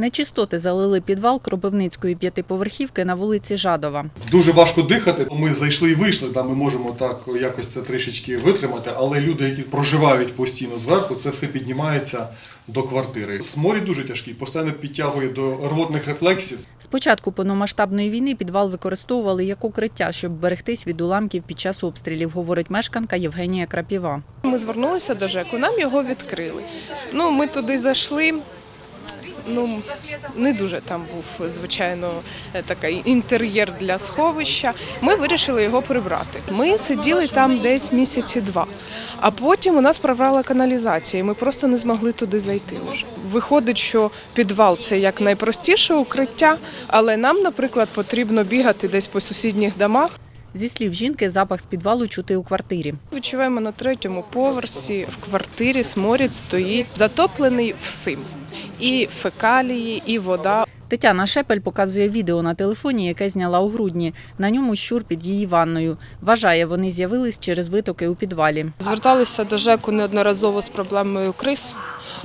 Нечистоти залили підвал Кропивницької п'ятиповерхівки на вулиці Жадова. Дуже важко дихати. Ми зайшли і вийшли. Там ми можемо так якось це трішечки витримати. Але люди, які проживають постійно зверху, це все піднімається до квартири. Сморід дуже тяжкий, постійно підтягує до рвотних рефлексів. З початку повномасштабної війни підвал використовували як укриття, щоб берегтись від уламків під час обстрілів, говорить мешканка Євгенія Крапіва. Ми звернулися до ЖЕКу, нам його відкрили. Ну, ми туди зайшли. Ну, не дуже там був, звичайно, е, такий інтер'єр для сховища. Ми вирішили його прибрати. Ми сиділи там десь місяці два, а потім у нас прорвала каналізація, і ми просто не змогли туди зайти вже. Виходить, що підвал це як найпростіше укриття, але нам, наприклад, потрібно бігати десь по сусідніх домах. Зі слів жінки, запах з підвалу чути у квартирі. Відчуваємо на третьому поверсі в квартирі сморід стоїть затоплений всім. І фекалії, і вода. Тетяна Шепель показує відео на телефоні, яке зняла у грудні. На ньому щур під її ванною. Вважає, вони з'явились через витоки у підвалі. Зверталися до ЖЕКу неодноразово з проблемою крис.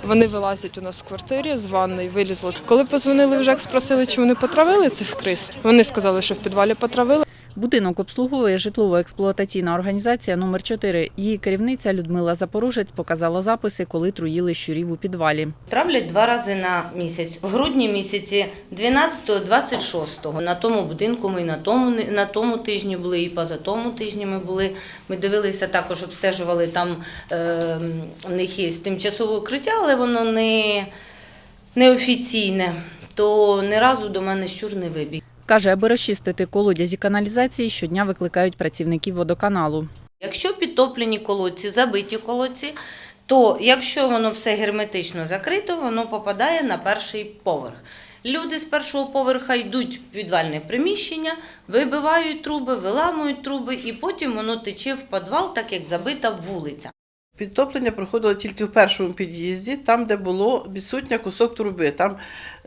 Вони вилазять у нас в квартирі з ванної, вилізли. Коли позвонили в ЖЕК, спросили, чи вони потравили цих крис. Вони сказали, що в підвалі потравили. Будинок обслуговує житлово-експлуатаційна організація номер 4 Її керівниця Людмила Запорожець показала записи, коли труїли щурів у підвалі. Травлять два рази на місяць. В грудні місяці 12-26. На тому будинку ми на тому, на тому тижні були, і поза тому тижні ми були. Ми дивилися, також обстежували, там е, в них є тимчасове укриття, але воно не, неофіційне. То ні разу до мене щур не вибіг. Каже, аби розчистити колодязі каналізації, щодня викликають працівників водоканалу. Якщо підтоплені колодці, забиті колодці, то якщо воно все герметично закрито, воно попадає на перший поверх. Люди з першого поверха йдуть в підвальне приміщення, вибивають труби, виламують труби, і потім воно тече в підвал, так як забита вулиця. Підтоплення проходило тільки в першому під'їзді, там, де було відсутня кусок труби. Там,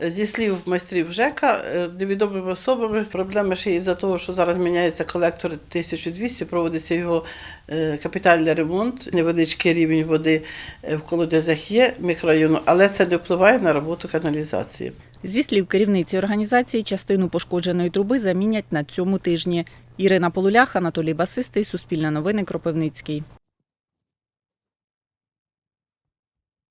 е, зі слів майстрів ЖЕКа, е, невідомими особами, проблема ще із-за того, що зараз міняється колектор 1200, проводиться його е, капітальний ремонт, невеличкий рівень води в колодязях є мікрорайону, але це не впливає на роботу каналізації. Зі слів керівниці організації, частину пошкодженої труби замінять на цьому тижні. Ірина Полулях, Анатолій Басистий, Суспільне новини, Кропивницький.